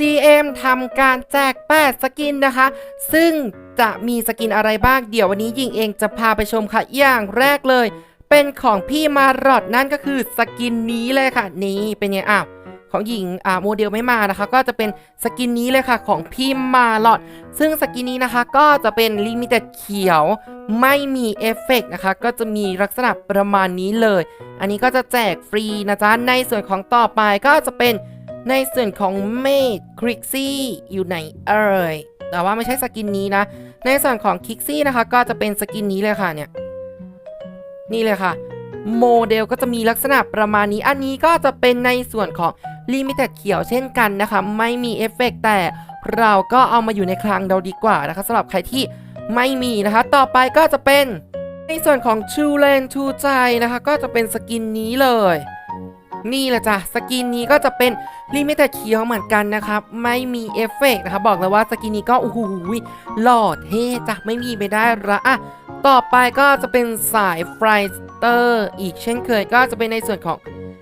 GM ทำการแจก 8 สกินนะคะ ซึ่งจะมีสกินอะไรบ้าง เดี๋ยววันนี้ยิงเองจะพาไปชมค่ะ อย่างแรกเลย เป็นของพี่มารอดนั่นก็คือสกินนี้เลยค่ะ นี่เป็นไงอ้าวของหญิงอ่าโมเดลไม่มานะคะ ก็จะเป็นสกินนี้เลยค่ะของพี่มาลอดซึ่งสกินนี้นะคะก็จะเป็นลิมิเต็ดเขียว ไม่มีเอฟเฟกต์นะคะ ก็จะมีลักษณะประมาณนี้เลย อันนี้ก็จะแจกฟรีนะจ๊ะ ในส่วนของต่อไปก็จะเป็น ในส่วนของเมดคริกซี่อยู่ไหนเอ่ยแต่ว่าไม่ใช่สกินนี้นะ ในส่วนของคิกซี่นะคะ ก็จะเป็นสกินนี้เลยค่ะเนี่ย นี่เลยค่ะ โมเดลก็จะมีลักษณะประมาณนี้ อันนี้ก็จะเป็นในส่วนของลิมิเต็ดเขียวเช่นกันนะคะ ไม่มีเอฟเฟกต์แต่เราก็เอามาอยู่ในคลังเราดีกว่านะคะสำหรับใครที่ไม่มีนะคะ ต่อไปก็จะเป็นในส่วนของ True Lane True ใจนะคะ ก็จะเป็นสกินนี้เลย นี่แหละจ้ะสกินนี้ก็จะเป็นลิมิเต็ดเขียวเหมือนกันนะครับ ไม่มีเอฟเฟกต์นะคะบบอกเลยว่าสกินนี้ก็โอ้โหหล่อเท่จ้ะไม่มีไปได้ละอะต่อไปก็จะเป็นสายไฟสเตอร์อีกเช่นเคยก็จะเป็นในส่วนของ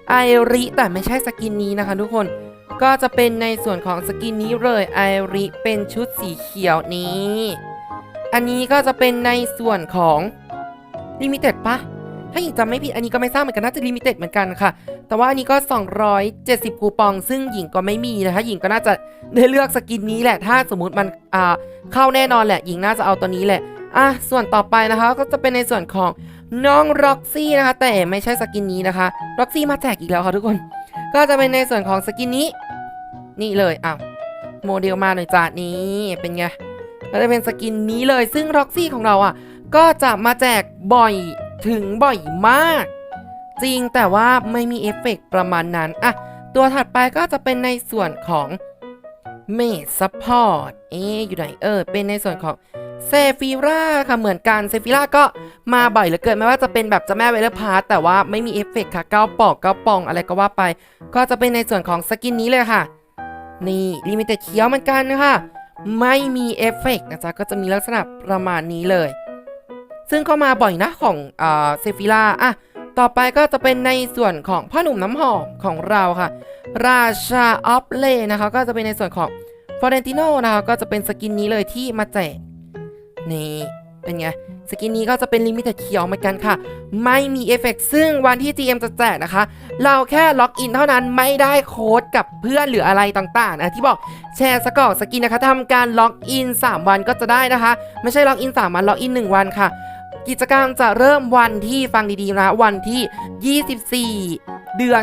ไอริแต่ไม่ใช่สกินนี้นะคะทุกคนก็จะเป็นในส่วนของสกินนี้เลยไอริเป็นชุดสีเขียวนี้ อันนี้ก็จะเป็นในส่วนของลิมิเต็ดปะ ถ้าหญิงจำไม่ผิดอันนี้ก็ไม่ทราบเหมือนกันน่าจะลิมิเต็ดเหมือนกันค่ะ แต่ว่าอันนี้ก็ 270 คูปอง ซึ่งหญิงก็ไม่มีนะคะ หญิงก็น่าจะได้เลือกสกินนี้แหละ ถ้าสมมุติมันอ่าเข้าแน่นอนแหละ หญิงน่าจะเอาตัวนี้แหละ อะ ส่วนต่อไปนะคะ ก็จะเป็นในส่วนของน้องร็อกซี่นะคะ แต่ไม่ใช่สกินนี้นะคะร็อกซี่มาแจกอีกแล้วค่ะทุกคน ก็จะเป็นในส่วนของสกินนี้ นี่เลยอ้าวโมเดลมาหน่อยจ้านี้เป็นไงก็จะเป็นสกินนี้เลย ซึ่งร็อกซี่ของเราอะก็จะมาแจกบ่อย ถึงบ่อยมาก จริงแต่ว่าไม่มีเอฟเฟกต์ประมาณนั้นอะตัวถัดไปก็จะเป็นในส่วนของเมดซัพพอร์ตเอ๊อยู่ไหนเออ เป็นในส่วนของเซฟิราค่ะเหมือนกันเซฟิราก็มาบ่อยเหลือเกินไม่ว่าจะเป็นแบบจ้าแม่เวลพาร์ตแต่ว่าไม่มีเอฟเฟกต์ค่ะเก้าปอกเก้าปองอะไรก็ว่าไป ก็จะเป็นในส่วนของสกินนี้เลยค่ะ นี่ลิมิเต็ดเขียวเหมือนกันนะคะไม่มีเอฟเฟกต์นะจ๊ะก็จะมีลักษณะประมาณนี้เลย ซึ่งก็มาบ่อยนะของเซฟิราอะต่อไปก็จะเป็นในส่วนของพ่อหนุ่มน้ำหอมของเราค่ะ ราชาออฟเลนะคะก็จะเป็นในส่วนของฟอเรนติโนนะคะก็จะเป็นสกินนี้เลยที่มาแจกนี่เป็นไงสกินนี้ก็จะเป็นลิมิเต็ดเขียวเหมือนกันค่ะ ไม่มีเอฟเฟกต์ซึ่งวันที่ GM จะแจกนะคะ เราแค่ล็อกอินเท่านั้นไม่ได้โค้ดกับเพื่อนหรืออะไรต่างๆนะที่บอกแชร์สกอร์สกินนะคะทำการล็อกอิน 3 วันก็จะได้นะคะ ไม่ใช่ล็อกอิน 3 วันล็อกอิน 1 วันค่ะ กิจกรรมจะเริ่มวันที่ฟังดีๆนะวันที่ 24 เดือน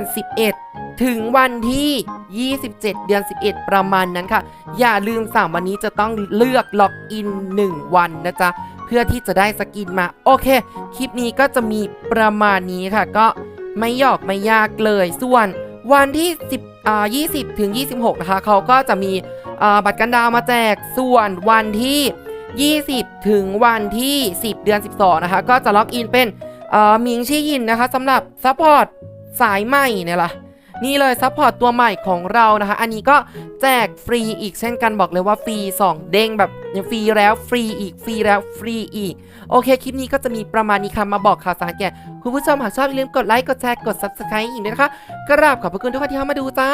11 ถึงวันที่ 27 เดือน 11 ประมาณนั้นค่ะ อย่าลืม 3 วันนี้จะต้องเลือกล็อกอิน 1 วันนะจ๊ะ เพื่อที่จะได้สกินมา โอเค คลิปนี้ก็จะมีประมาณนี้ค่ะ ก็ไม่หยอกไม่ยากเลยส่วนวันที่ 10อ่า20 ถึง 26 นะคะ เขาก็จะมีอ่าบัตรกันดาวมาแจกส่วนวันที่ 20 ถึงวันที่ 10 เดือน 12 นะคะ ก็จะล็อกอินเป็นเอ่อหมิงชี่ยินนะคะสำหรับซัพพอร์ตสายใหม่เนี่ยล่ะนี่เลยซัพพอร์ตตัวใหม่ของเรานะคะ อันนี้ก็แจกฟรีอีกเช่นกันบอกเลยว่าฟรี 2 เด้งแบบฟรีแล้วฟรีอีกฟรีแล้วฟรีอีก โอเค คลิปนี้ก็จะมีประมาณนี้ค่ะมาบอกข่าวสารแก่คุณผู้ชมหากชอบอย่าลืมกดไลค์ กดแชร์ กด subscribe อีกด้วยนะคะ กราบขอบพระคุณทุกคนที่เข้ามาดูจ้า